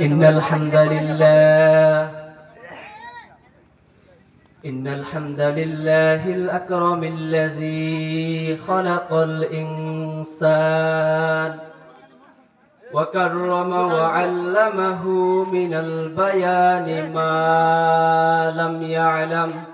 إن الحمد لله إن الحمد لله الأكرم الذي خلق الإنسان وكرم وعلمه من البيان ما لم يعلم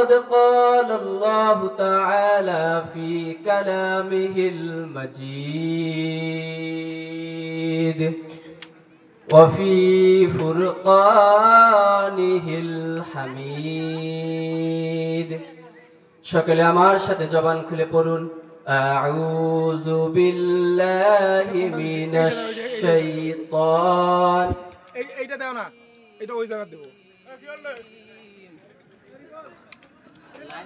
فقد قال الله تعالى في كلامه المجيد وفي فرقانه الحميد সকলে আমার সাথে জবান খুলে পড়ুন আউযু বিল্লাহি মিনাশ শাইতান এই- এইটা দাও না এটা ওই জায়গা দেবো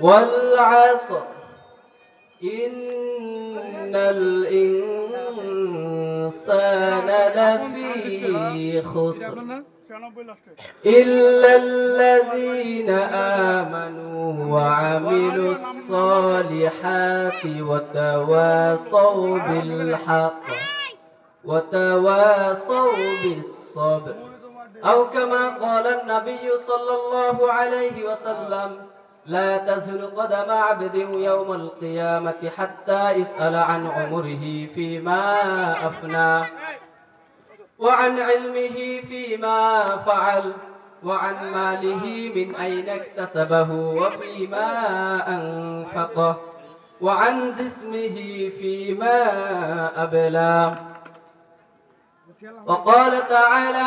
والعصر. إن الإنسان لفي خسر. إلا الذين آمنوا وعملوا الصالحات وتواصوا بالحق. وتواصوا بالصبر. أو كما قال النبي صلى الله عليه وسلم لا تزل قدم عبد يوم القيامة حتى يسأل عن عمره فيما أفناه وعن علمه فيما فعل وعن ماله من أين اكتسبه وفيما أنفقه وعن جسمه فيما أبلاه وقال تعالى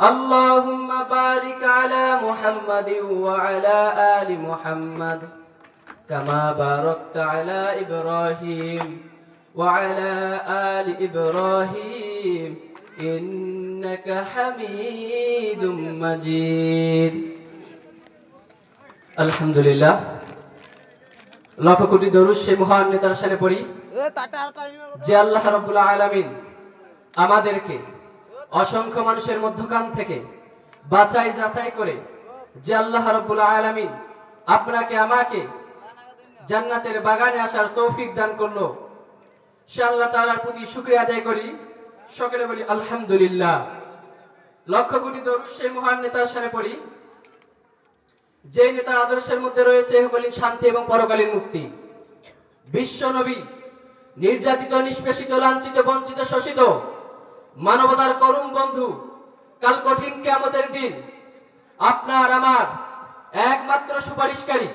اللهم بارك على محمد وعلى آل محمد كما باركت على إبراهيم وعلى آل إبراهيم إنك حميد مجيد الحمد لله লক্ষ কোটি দরুদ সেই মহান নেতার সাথে পড়ি যে আল্লাহ রাব্বুল আলামিন আমাদেরকে অসংখ্য মানুষের মধ্যখান থেকে বাছাই যাচাই করে যে আল্লাহ রাব্বুল আলামিন আপনাকে, আমাকে জান্নাতের বাগানে আসার তৌফিক দান করল। সে আল্লাহ তাআলার প্রতি শুকরিয়া আদায় করি। সকলে বলি আলহামদুলিল্লাহ। লক্ষ কোটি দরুদ সেই মহান নেতার সাথে পড়ি যে নেতার আদর্শের মধ্যে রয়েছে ইহকালীন শান্তি এবং পরকালীন মুক্তি। বিশ্ব নবী, নির্যাতিত, নিষ্পেষিত, লাঞ্ছিত, বঞ্চিত, শোষিত মানবতার করুণ বন্ধু কাল কঠিন কেমতের দিন আপনার আমার একমাত্র সুপারিশকারী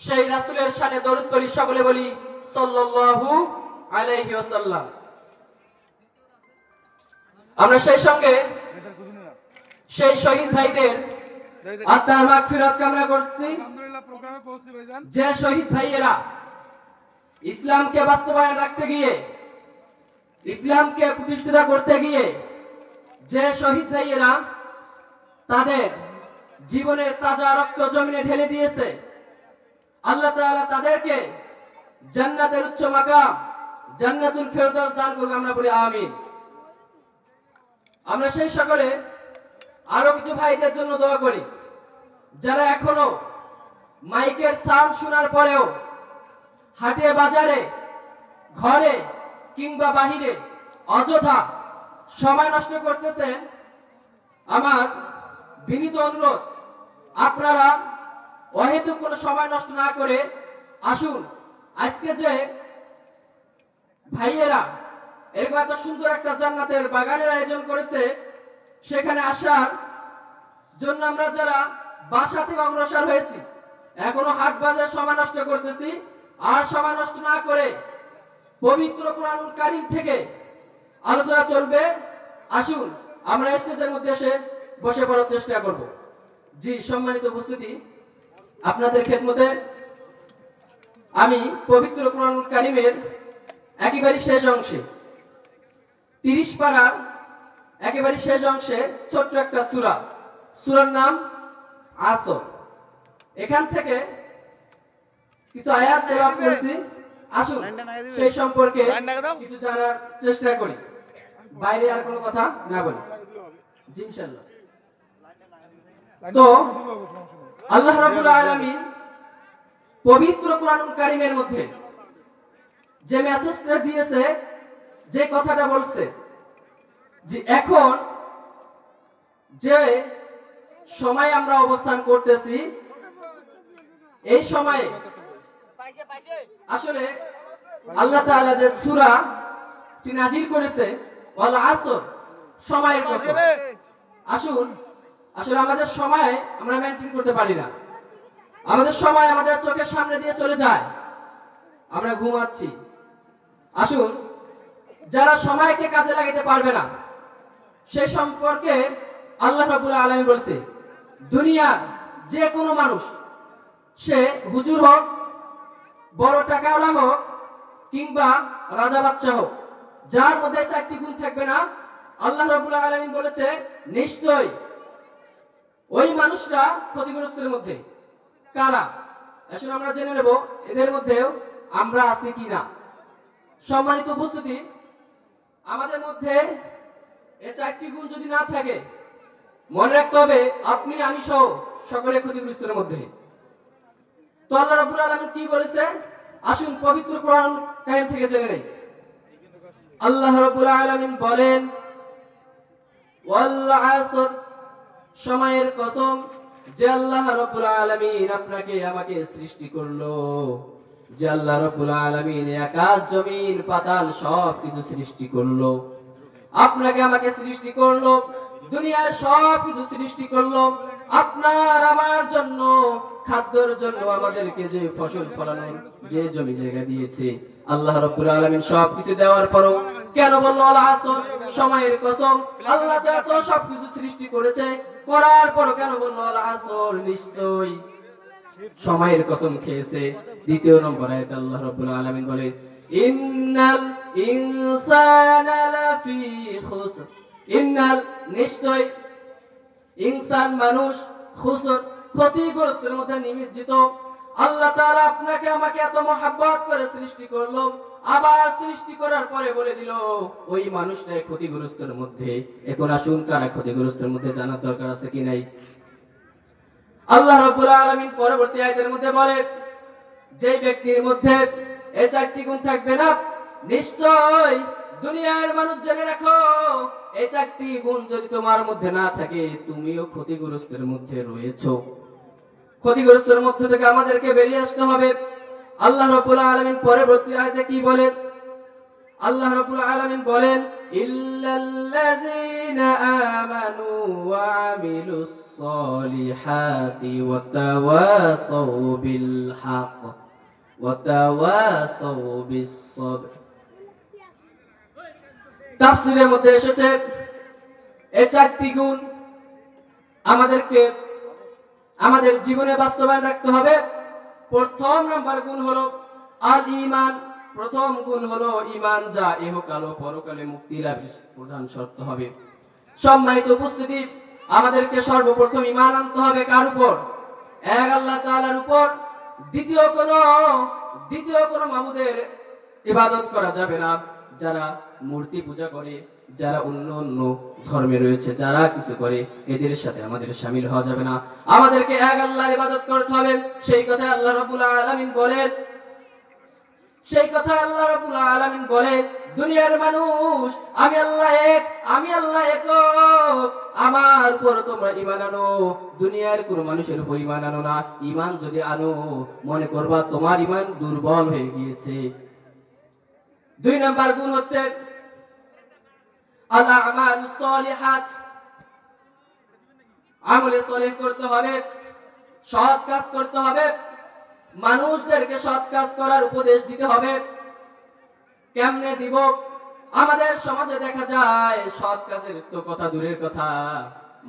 সেই রাসূলের শানে দরুদ পড়ি সকলে বলি সাল্লাল্লাহু আলাইহি ওয়াসাল্লাম। আমরা সেই সঙ্গে সেই শহীদ ভাইদের আত্মার মাগফিরাত কামনা করছি। যে শহীদ ভাইয়েরা ইসলামকে বাস্তবায়ন রাখতে গিয়ে ইসলামকে প্রতিষ্ঠিত করতে গিয়ে যে শহীদ ভাইয়েরা তাদের জীবনের তাজা রক্ত জমিনে ঢেলে দিয়েছে, আল্লাহ তাআলা তাদেরকে জান্নাতের উচ্চ মাকাম, জান্নাতুল ফেরদৌস দান করুক, আমরা বলি আমিন। আমরা সেই সকলে আরও কিছু ভাইদের জন্য দোয়া করি, যারা এখনও মাইকের সাউন্ড শোনার পরেও হাটে বাজারে, ঘরে কিংবা বাহিরে, অযথা সময় নষ্ট করতেছেন, আমার বিনীত অনুরোধ, আপনারা অহেতুক কোনো সময় নষ্ট না করে আসুন। আজকে যে ভাইয়েরা এরকম এত সুন্দর একটা জান্নাতের বাগানের আয়োজন করেছে, সেখানে আসার জন্য আমরা যারা বাসা থেকে অগ্রসর হয়েছি, এখনও হাট বাজার সময় নষ্ট করতেছি, আর সময় নষ্ট না করে পবিত্র কোরআনুল কারিম থেকে আলোচনা চলবে। আসুন, আমরা স্টেজের মধ্যে এসে বসে পড়ার চেষ্টা করব। জি, সম্মানিত উপস্থিতি, আপনাদের খেদমতে আমি পবিত্র কোরআনুল কারিমের একেবারে শেষ অংশে, তিরিশ পাড়ার একেবারে শেষ অংশে ছোট্ট একটা সূরা, সূরার নাম আসর। এখান থেকে কিছু আয়াত তেলাওয়াত করেছি। আসুন সেই সম্পর্কে কিছু জানার চেষ্টা করি। বাইরে আর কোনো কথা না বলি। ইনশাআল্লাহ। তো আল্লাহ রাব্বুল আলামিন পবিত্র কোরআনুল কারীমের মধ্যে যে মেসেজটা দিয়েছে যে কথাটা বলছে যে এখন যে সময় আমরা অবস্থান করতেছি এই সময়ে আসলে আল্লাহ তাআলা যে সূরা টি নাজিল করেছে ওয়াল আসর সময়ের কসম আসুন আসলে আমাদের সময় আমরা মেনটেন করতে পারি না। আমাদের সময় আমাদের চোখের সামনে দিয়ে চলে যায়। আমরা ঘুমাচ্ছি। আসুন যারা সময়কে কাজে লাগাতে পারবে না সে সম্পর্কে আল্লাহ রাবুল আলমী বলছে দুনিয়ার যে কোনো মানুষ সে হুজুর হোক বড় টাকাওয়ালা হোক কিংবা রাজা বাচ্চা হোক, যার মধ্যে চারটি গুণ থাকবে না, আল্লাহ রাবুল আলমিন বলেছে, নিশ্চয় ওই মানুষরা ক্ষতিগ্রস্তের মধ্যে। কারা? আসলে আমরা জেনে নেব, এদের মধ্যেও আমরা আছি কিনা। সম্মানিত উপস্থিতি, আমাদের মধ্যে এ চারটি গুণ যদি না থাকে, মনে রাখতে হবে, আপনি, আমি সহ সকলে ক্ষতিগ্রস্তের মধ্যে। তো আল্লাহ রাব্বুল আলামিন কি বলেছে? আসুন, পবিত্র কোরআন থেকে জেনে নেই। আল্লাহ রাব্বুল আলামিন বলেন সময়ের কসম, যে আল্লাহ আলামিন আপনাকে, আমাকে সৃষ্টি করল। যে আল্লাহ রাব্বুল আলামিন আকাশ জমিন, পাতাল সব কিছু সৃষ্টি করল। আপনাকে আমাকে সৃষ্টি করল, দুনিয়ার সব কিছু সৃষ্টি করল। আপনার আমার জন্য খাদ্যের জন্য আমাদেরকে যে ফসল ফলানোর যে জমি জায়গা দিয়েছে, আল্লাহ রাব্বুল আলামিন সব কিছু দেওয়ার পরও কেন বলল, আল আসর সময়ের কসম, আল্লাহ তো এত সব কিছু সৃষ্টি করেছে, করার পরও কেন বলল, আল আসর নিশ্চয়ই সময়ের কসম খেয়েছে? দ্বিতীয় নম্বর আয়াত আল্লাহ রাব্বুল আলামিন বলে, ইন্নাল ইনসানা লাফি খুসর। ইন্নাল নিশ্চয় ইনসান মানুষ খুসর। ক্ষতিগ্রস্তের মধ্যে নিমজ্জিত। আল্লাহ তাআলা আপনাকে, আমাকে এত মহাব্বত করে সৃষ্টি করল, আবার সৃষ্টি করার পরে বলে দিল, ওই মানুষটাই ক্ষতিগ্রস্তের মধ্যে। এখন আসুন, কারা ক্ষতিগ্রস্তের মধ্যে জানার দরকার আছে কি নাই? আল্লাহ রাব্বুল আলামিন পরবর্তী আয়াতের মধ্যে বলে যে ব্যক্তির মধ্যে এই চারটি গুণ থাকবে না, নিশ্চয় দুনিয়ার মানুষ জেনে রাখো এই চারটি গুণ যদি তোমার মধ্যে না থাকে, তুমিও ক্ষতিগ্রস্তের মধ্যে রয়েছো। ক্ষতিগ্রস্তের মধ্যে থেকে আমাদেরকে বেরিয়ে আসতে হবে। আল্লাহ রাব্বুল আলামিন পরবর্তী আয়াতে কি বলে আল্লাহ রাব্বুল আলামিন বলেন, ইল্লাল্লাযীনা আমানু ওয়া আমিলুস সলিহাতি ওয়া তাওয়াসাউ বিল হক ওয়া তাওয়াসাউ বিস সবর তাফসীরের মধ্যে এসেছে এই চারটি গুণ আমাদেরকে আমাদের জীবনে বাস্তবায়ন রাখতে হবে। প্রথম নম্বর গুণ হলো আল ইমান প্রথম গুণ হলো ইমান যা এহকাল ও পরকালে মুক্তি লাভের প্রধান শর্ত হবে। সম্মানিত উপস্থিতি, আমাদেরকে সর্বপ্রথম ইমান আনতে হবে কার উপর? এক আল্লাহ তাআলার উপর। দ্বিতীয় কোন দ্বিতীয় কোন মাবুদের ইবাদত করা যাবে না। যারা মূর্তি পূজা করে, যারা অন্য অন্য ধর্মে রয়েছে, যারা কিছু করে এদের সাথে আমাদের শামিল হওয়া যাবে না। আমাদেরকে এক আল্লাহর ইবাদত করতে হবে। সেই কথা আল্লাহ রাব্বুল আলামিন বলেন। সেই কথা আল্লাহ রাব্বুল আলামিন বলে, দুনিয়ার মানুষ, আমি আল্লাহ এক, আমি আল্লাহ এক আমার উপর তোমরা ঈমান আনো। দুনিয়ার কোন মানুষের উপর ঈমান আনো না। ঈমান যদি আনো, মনে করবা তোমার ঈমান দুর্বল হয়ে গিয়েছে। দুই নাম্বার গুণ হচ্ছে আমলে সলেহ করতে হবে, সৎ কাজ করতে হবে, মানুষদেরকে সৎ কাজ করার উপদেশ দিতে হবে। কেমনে দিব? আমাদের সমাজে দেখা যায়, সৎ কাজের তো কথা দূরের কথা।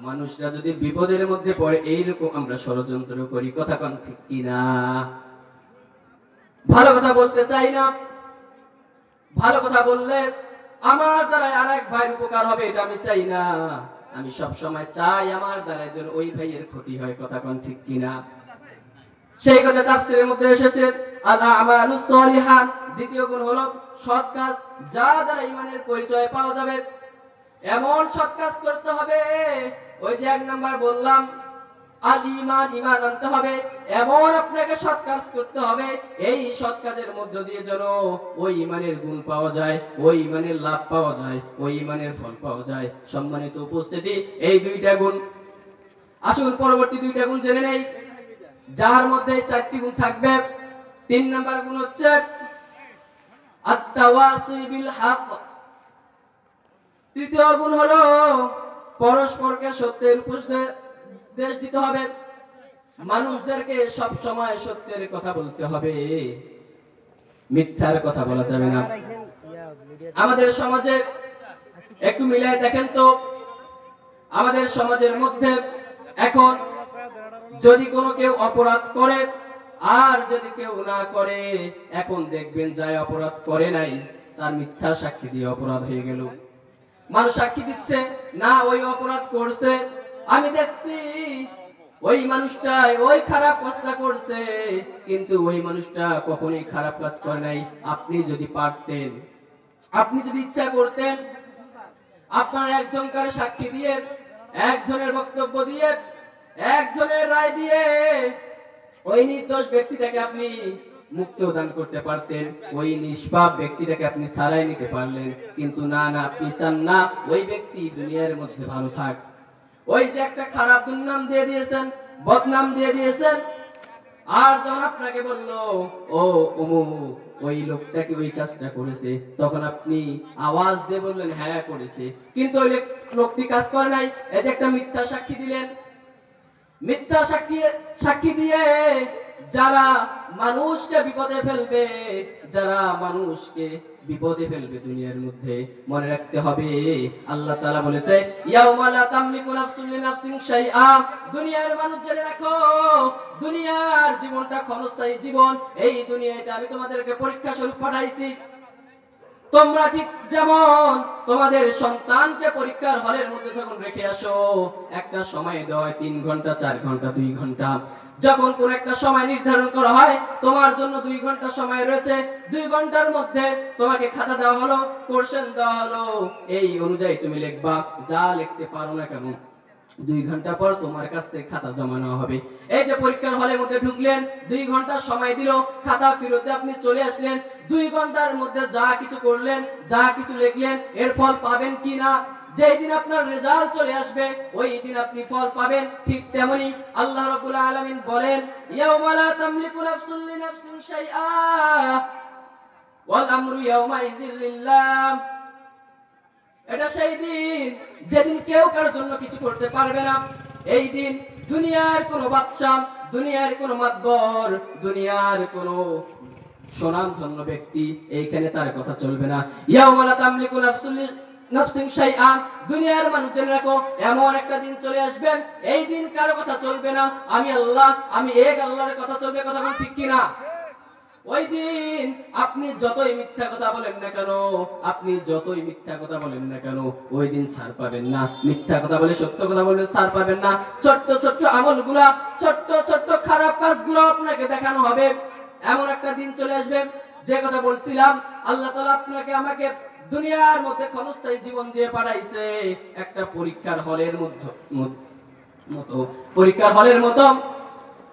মানুষরা যদি বিপদের মধ্যে পড়ে, এইরকম আমরা ষড়যন্ত্র করি, কথা কন ঠিক কিনা? ভালো কথা বলতে চাই না। ভালো কথা বললে আমার দ্বারা আর এক ভাইয়ের উপকার হবে, এটা আমি চাই না। আমি সব সময় চাই আমার দ্বারা যেন ওই ভাইয়ের ক্ষতি হয়, কথা কোন ঠিক কিনা? সেই কথা তাফসিরের মধ্যে এসেছে, আদা আমালুস সলিহাত দ্বিতীয় গুণ হলো সৎ কাজ, যা দ্বারা ইমানের পরিচয় পাওয়া যাবে। এমন সৎ কাজ করতে হবে, ওই যে এক নাম্বার বললাম আল ইমান ইমান আনতে হবে। এমন আপনাকে সৎ কাজ করতে হবে, এই সৎ কাজের মধ্য দিয়ে যেন ওই ইমানের গুণ পাওয়া যায়, ওই ইমানের লাভ পাওয়া যায়, ওই ইমানের ফল পাওয়া যায়। সম্মানিত উপস্থিতি, এই দুইটা গুণ। আসুন পরবর্তী দুইটা গুণ জেনে নেই। যার মধ্যে চারটি গুণ থাকবে, তিন নাম্বার গুণ হচ্ছে তৃতীয় গুণ হলো পরস্পরকে সত্যের উপদেশ দিতে হবে। মানুষদেরকে সব সময় সত্যের কথা বলতে হবে। মিথ্যার কথা বলা যাবে না। আমাদের সমাজে একটু মিলাই দেখেন তো। আমাদের সমাজের মধ্যে এখন যদি কোনো কেউ অপরাধ করে, আর যদি কেউ না করে, এখন দেখবেন যায় অপরাধ করে নাই, তার মিথ্যা সাক্ষী দিয়ে অপরাধ হয়ে গেল। মানুষ সাক্ষী দিচ্ছে, না, ওই অপরাধ করছে। আমি দেখছি ওই মানুষটা ওই খারাপ কাজটা করছে, কিন্তু ওই মানুষটা কখনোই খারাপ কাজ করে নাই। আপনি যদি পারতেন, আপনি যদি ইচ্ছা করতেন, আপনার একজন কারে সাক্ষী দিয়ে, একজনের বক্তব্য দিয়ে, একজনের রায় দিয়ে ওই নির্দোষ ব্যক্তিটাকে আপনি মুক্ত দান করতে পারতেন, ওই নিষ্পাপ ব্যক্তিটাকে আপনি সারাই নিতে পারলেন। কিন্তু না না, আপনি চান না, ওই ব্যক্তি দুনিয়ার মধ্যে ভালো থাক। ওই যে একটা খারাপ দুর্নাম দিয়ে দিয়েছেন, বদনাম দিয়ে দিয়েছেন। আর যখন আপনাকে বলল, ও অমুক ওই লোকটাকে ওই কাজটা করেছে। তখন আপনি আওয়াজ দিয়ে বললেন হ্যাঁ করেছে। কিন্তু ওই লোকটি কাজ করে নাই। এই যে একটা মিথ্যা সাক্ষী দিলেন। মিথ্যা সাক্ষী সাক্ষী দিয়ে যারা মানুষকে বিপদে ফেলবে, যারা মানুষকে বিপদে ফেলবে দুনিয়ার মধ্যে। মনে রাখতে হবে, আল্লাহ তাআলা বলেছে, ইয়াউমা লা তামলিকু নাফসুন লিনাফসিন শাইআ। দুনিয়ার মানুষ জেনে রাখো, দুনিয়ার জীবনটা ক্ষণস্থায়ী জীবন। এই দুনিয়াতে আমি তোমাদেরকে পরীক্ষা স্বরূপ পাঠাইছি। তোমরা ঠিক যেমন তোমাদের সন্তানকে পরীক্ষার হলের মধ্যে যখন রেখে আসো, একটা সময় দেওয়া হয় তিন ঘণ্টা, চার ঘণ্টা, দুই ঘণ্টা। যখন কোন একটা সময় নির্ধারণ করা হয়, তোমার জন্য দুই ঘণ্টা সময় রয়েছে। দুই ঘণ্টার মধ্যে তোমাকে খাতা দেওয়া হলো, কোশ্চেন দেওয়া হলো। এই অনুযায়ী তুমি লিখবা, যা লিখতে পারো না কেন, দুই ঘণ্টা পর তোমার কাছ থেকে খাতা জমা নেওয়া হবে। এই যে পরীক্ষার হলের মধ্যে ঢুকলেন, দুই ঘণ্টা সময় দিল, খাতা ফেরতে আপনি চলে আসলেন, দুই ঘণ্টার মধ্যে যা কিছু করলেন, যা কিছু লিখলেন, এর ফল পাবেন কি না আপনার রেজাল্ট চলে আসবে, ওই দিন আপনি ফল পাবেন। ঠিক তেমনি আল্লাহ বলেন নাফসুন এটা সেই দিন যেদিন কেউ কারোর জন্য কিছু করতে পারবে না। এই দিন দুনিয়ার কোনো বাদশা, দুনিয়ার কোনো মাতবর, দুনিয়ার কোনো সুনামধন্য ব্যক্তি এইখানে তার কথা চলবে না। ইয়াউমালা তামলিকু নাফসুল নাফসিন শাইআ, দুনিয়ার মানুষ জেনে রাখো, এমন একটা দিন চলে আসবে। এই দিন কারও কথা চলবে না। আমি আল্লাহ, আমি এক আল্লাহর কথা চলবে কথা বল ঠিক কিনা? ওই দিন আপনি যতই মিথ্যা কথা বলেন না কেন, আপনি যতই মিথ্যা কথা বলেন না কেন, ওই দিন ছাড় পাবেন না। মিথ্যা কথা বলে সত্য কথা বলে ছাড় পাবেন না। ছোট্ট ছোট্ট আমলগুলা, ছোট্ট ছোট্ট খারাপ কাজগুলো আপনাকে দেখানো হবে। এমন একটা দিন চলে আসবে। যে কথা বলছিলাম, আল্লাহ তাআলা আপনাকে আমাকে দুনিয়ার মধ্যে ক্ষণস্থায়ী জীবন দিয়ে পাঠাইছে একটা পরীক্ষার হলের মধ্যে মতো। পরীক্ষার হলের মতো।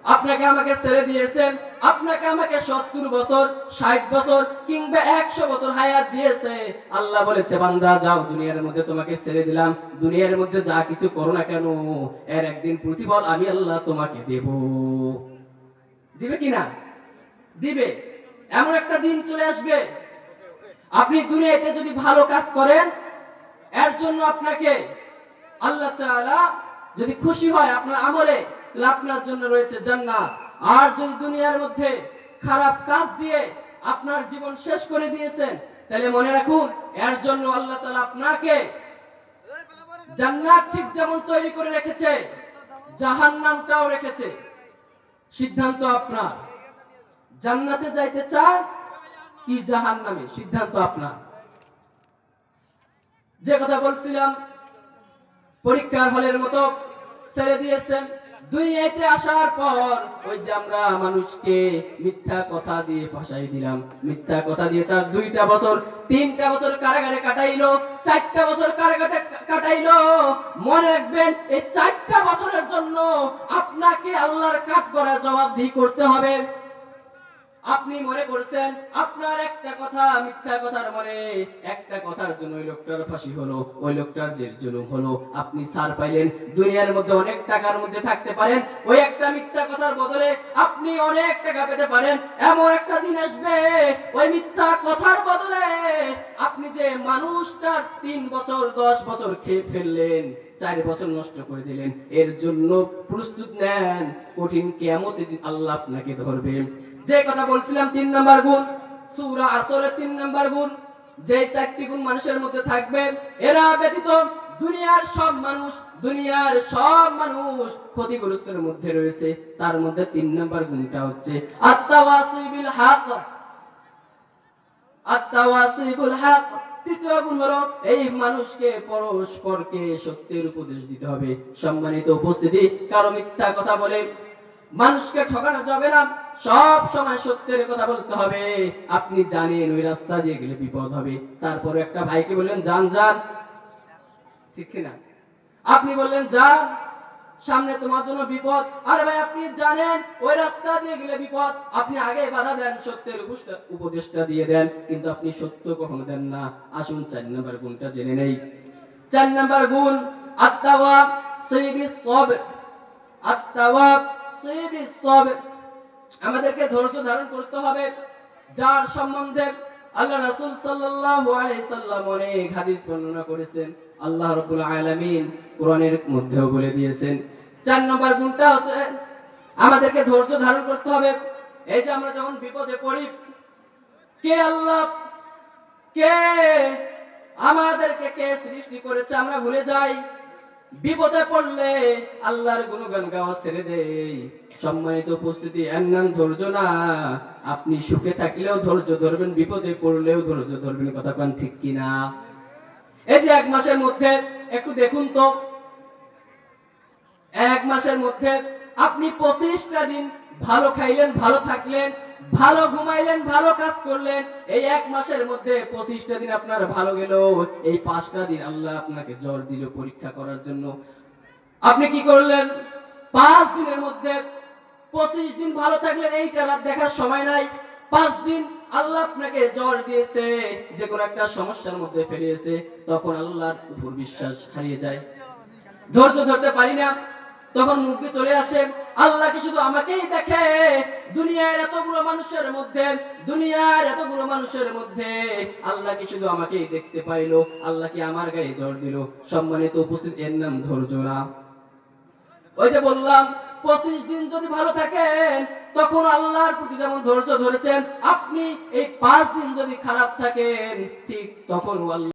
আপনাকে আমাকে ছেড়ে দিয়েছেন। আপনাকে আমাকে সত্তর বছর, ষাট বছর কিংবা একশো বছর হায়াত দিয়েছে। আল্লাহ বলেছে, বান্দা, যাও, দুনিয়ার মধ্যে তোমাকে ছেড়ে দিলাম। দুনিয়ার মধ্যে যা কিছু করো না কেন, এর একদিন প্রতিফল আমি আল্লাহ তোমাকে দেব। দিবে কিনা দিবে। এমন একটা দিন চলে আসবে আপনি দুনিয়াতে যদি ভালো কাজ করেন, এর জন্য আপনাকে আল্লাহ তাআলা যদি খুশি হয় আপনার আমলে, তাহলে আপনার জন্য রয়েছে জান্নাত। আর যদি দুনিয়ার মধ্যে খারাপ কাজ দিয়ে আপনার জীবন শেষ করে দিয়েছেন, তাহলে মনে রাখুন, এর জন্য আল্লাহ তাআলা আপনাকে জান্নাত ঠিক যেমন তৈরি করে রেখেছে, জাহান্নামটাও রেখেছে। সিদ্ধান্ত আপনার। জান্নাতে যাইতে চান কি জাহান্নামে সিদ্ধান্ত আপনার? যে কথা বলছিলাম, পরীক্ষার হলের মতো ছেড়ে দিয়েছেন। আসার পর ওই যে আমরা মানুষকে মিথ্যা কথা দিয়ে ফাঁসাই দিলাম। মিথ্যা কথা দিয়ে তার দুইটা বছর, তিনটা বছর কারাগারে চারটা বছর কারাগারে মনে রাখবেন, এই চারটা বছরের জন্য আপনাকে আল্লাহর কাঠ করা জবাবদিহি করতে হবে। আপনি মনে করছেন, আপনার একটা কথা মিথ্যা কথার মনে, একটা কথার জন্য ওই লোকটার ফাঁসি হলো, ওই লোকটার জেল জুলুম হলো। আপনি সার পাইলেন, দুনিয়ার মধ্যে অনেক টাকার মধ্যে থাকতে পারেন, ওই একটা মিথ্যা কথার বদলে আপনি অনেক টাকা পেতে পারেন। এমন একটা দিন আসবে, ওই মিথ্যা কথার বদলে আপনি যে মানুষটার তিন বছর, দশ বছর খেয়ে ফেললেন, চার বছর নষ্ট করে দিলেন, এর জন্য প্রস্তুত নেন। কঠিন কেমতে আল্লাহ আপনাকে ধরবে। যে কথা বলছিলাম, তিন নাম্বার গুণ, সূরা আসরের তিন নাম্বার গুণ যে চারটি গুণ মানুষের মধ্যে থাকবে, এরা ব্যতীত দুনিয়ার সব মানুষ, দুনিয়ার সব মানুষ ক্ষতিগ্রস্তের মধ্যে রয়েছে। তার মধ্যে তিন নাম্বার গুণটা হচ্ছে আত্মাওয়াসি বিল হক। আত্মাওয়াসিবুল হক। তৃতীয় গুণ হলো এই মানুষকে পরস্পরকে সত্যের উপদেশ দিতে হবে। সম্মানিত উপস্থিতি, কারও মিথ্যা কথা বলে মানুষকে ঠকানো যাবে না। সব সময় সত্যের কথা বলতে হবে। আপনি জানেন ওই রাস্তা দিয়ে গেলে বিপদ হবে। তারপর একটা ভাইকে বললেন, যান যান। ঠিক কিনা? আপনি বললেন, যান, সামনে তোমার জন্য বিপদ। আরে ভাই, আপনি জানেন ওই রাস্তা দিয়ে গেলে বিপদ। আপনি আগে বাধা দেন, সত্যের উপদেষ্টা দিয়ে দেন, কিন্তু আপনি সত্য কখনো দেন না। আসুন, চার নাম্বার গুণটা জেনে নেই। চার নাম্বার গুণ আত্মাওয়া সৈবিস সব। আত্মাওয়া সৈবিস সব আমাদেরকে ধৈর্য ধারণ করতে হবে, যার সম্বন্ধে আল্লাহ রাসূল সাল্লাম অনেক হাদিস বর্ণনা করেছেন। আল্লাহ রাব্বুল আলামিন কোরআনের মধ্যেও বলে দিয়েছেন। চার নম্বর গুণটা হচ্ছে আমাদেরকে ধৈর্য ধারণ করতে হবে। এই যে আমরা যখন বিপদে পড়ি, কে আল্লাহ, কে আমাদেরকে কে সৃষ্টি করেছে আমরা ভুলে যাই। বিপদে পড়লে আল্লাহর গুণগান গাওয়া ছেড়ে দেই সম্মানিত উপস্থিতি এর নাম ধৈর্য না। আপনি সুখে থাকলেও ধৈর্য ধরবেন, বিপদে পড়লেও ধৈর্য ধরবেন, কথা কান ঠিক কিনা? এই যে এক মাসের মধ্যে, একটু দেখুন তো। এক মাসের মধ্যে আপনি পঁচিশটা দিন ভালো খাইলেন, ভালো থাকলেন ভালো ঘুমাইলেন, ভালো কাজ করলেন, এই এক মাসের মধ্যে পঁচিশটা দিন আপনার ভালো গেল, এই পাঁচটা দিন আল্লাহ আপনাকে জ্বর দিল পরীক্ষা করার জন্য। আপনি কি করলেন? পাঁচ দিনের মধ্যে পঁচিশ দিন ভালো থাকলেন, এইটা রাত দেখার সময় নাই। পাঁচ দিন আল্লাহ আপনাকে জ্বর দিয়েছে, যে কোনো একটা সমস্যার মধ্যে ফেলিয়েছে তখন আল্লাহর উপর বিশ্বাস হারিয়ে যায়। ধৈর্য ধরতে পারি না তখন মুক্তি চলে আসে। আল্লাহ কি শুধু আমাকেই দেখে? দুনিয়ার এতগুলো মানুষের মধ্যে, দুনিয়ার এতগুলো মানুষের মধ্যে আল্লাহ কি শুধু আমাকেই দেখতে পাইলো? আল্লাহ কি আমার গায়ে জ্বর দিল? সম্মানিত উপস্থিত, এর নাম ধৈর্য না। ওই যে বললাম, পঁচিশ দিন যদি ভালো থাকেন, তখন আল্লাহর প্রতি যেমন ধৈর্য ধরেছেন, আপনি এই পাঁচ দিন যদি খারাপ থাকেন, ঠিক তখন আল্লাহ